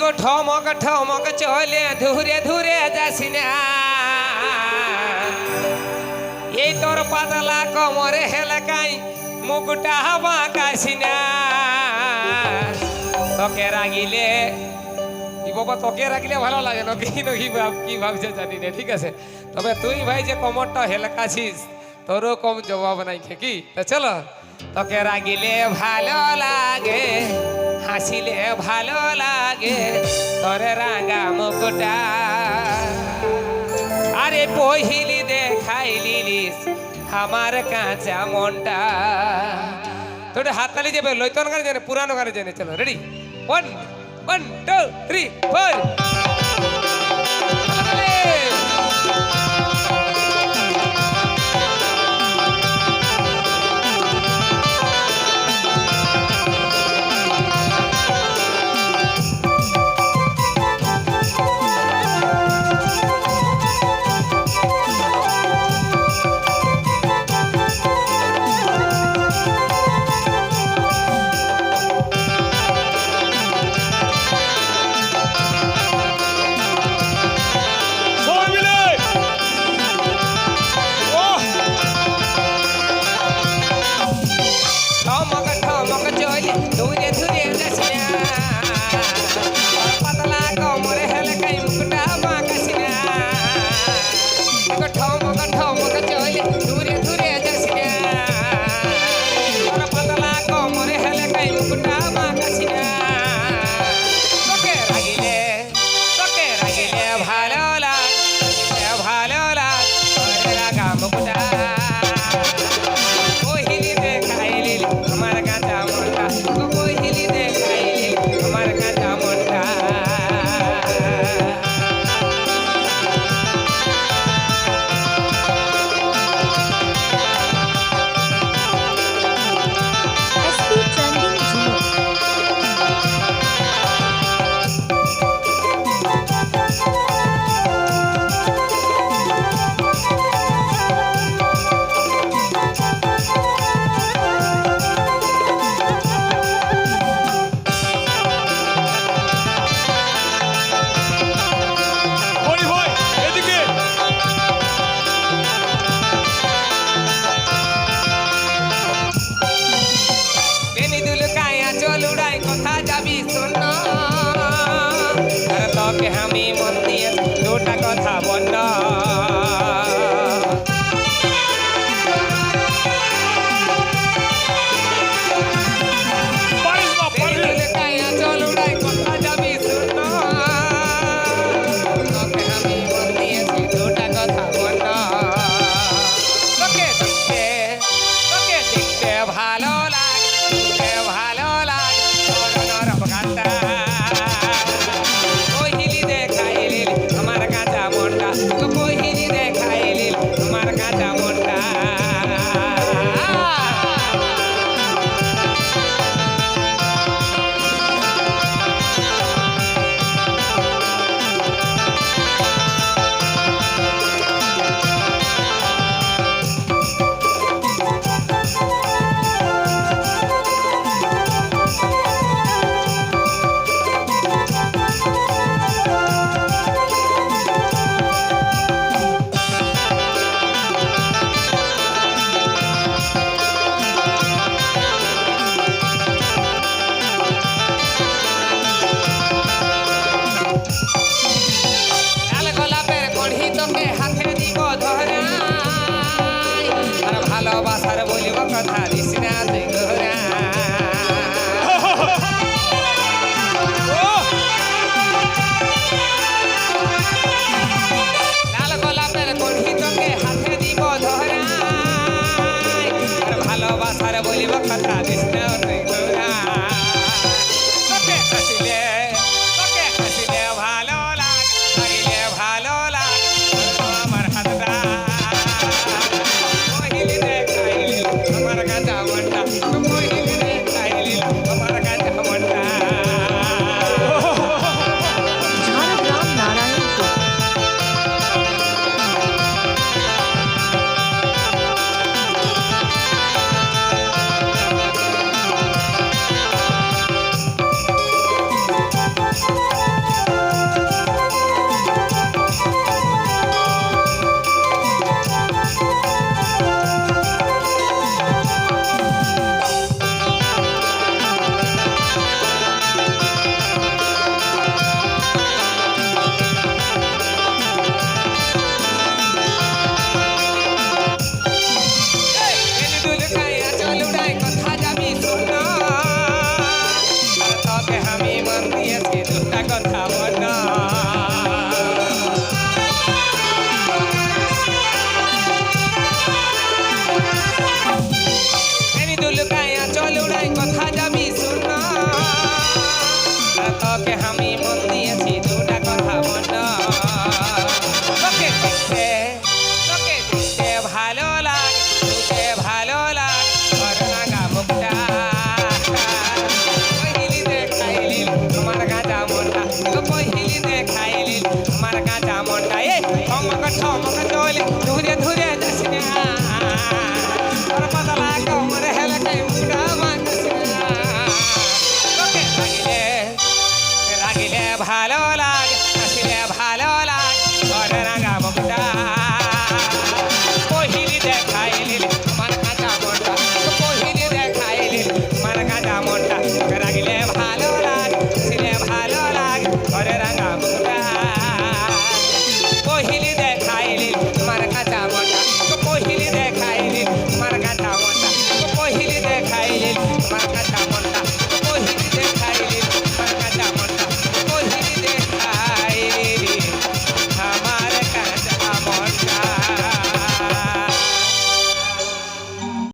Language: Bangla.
গো ঠমক ঠমক চলে, ধুরে ধুরে যাসি না। এই তোর পাতলা কমরে হেলাকাই মুকুটা বাঁকাসি না। তোকে রাগিলে, কি বাবা তোকে রাখলে ভালো লাগে না, কি না, কি ভাব, কি ভাবছে জানি না, ঠিক আছে? তবে তুই ভাই যে কমরটা হেলকাছিস, তোরও কম জবাব নাই কি তো চলো তোকে রাগিলে ভালো লাগে, হাসিলে ভালো লাগে, তোরে রাঙা মুকুটা আরে পহিলি দেখাই লিলিস আমার কাঁচা মনটা। তোর হাততালি যাবে লইতন গানে জানে, পুরানো গানে জানে চলো ready one one two three four Bonna hottie. দেখতে তোকে দেখতে ভালো লাগে, তোকে ভালো লাগে করোনা মুখটা পহিলি দেখাইলি আমার গাঁজা তো পহিলি দেখাইলি আমার গাঁজা মনটা এ ঠমক চলে ধুরে ধুরে যাস না তোর পাতলা কমর হেলকাই মুড়া মানুষ তোকে লাগিলে রাগিলে ভালো লাগে